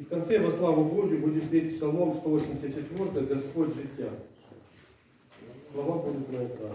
И в конце во славу Божью будет петь Псалом 184 «Господь життя». Слова будут на экране.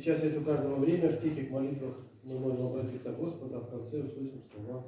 Сейчас, есть у каждого время, в тихих молитвах мы можем обратиться к Господу, а в конце услышим слова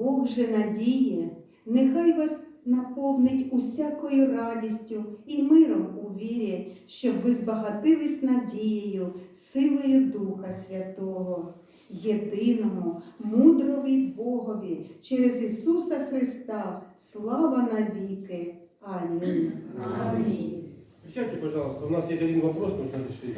Бог же надіє, нехай вас наповнить усякою радістю і миром у вірі, щоб ви збагатились надією, силою Духа Святого, єдиному, мудрові Богові, через Ісуса Христа, слава навіки. Амінь. Присядьте, пожалуйста. У нас есть один вопрос, нужно решить.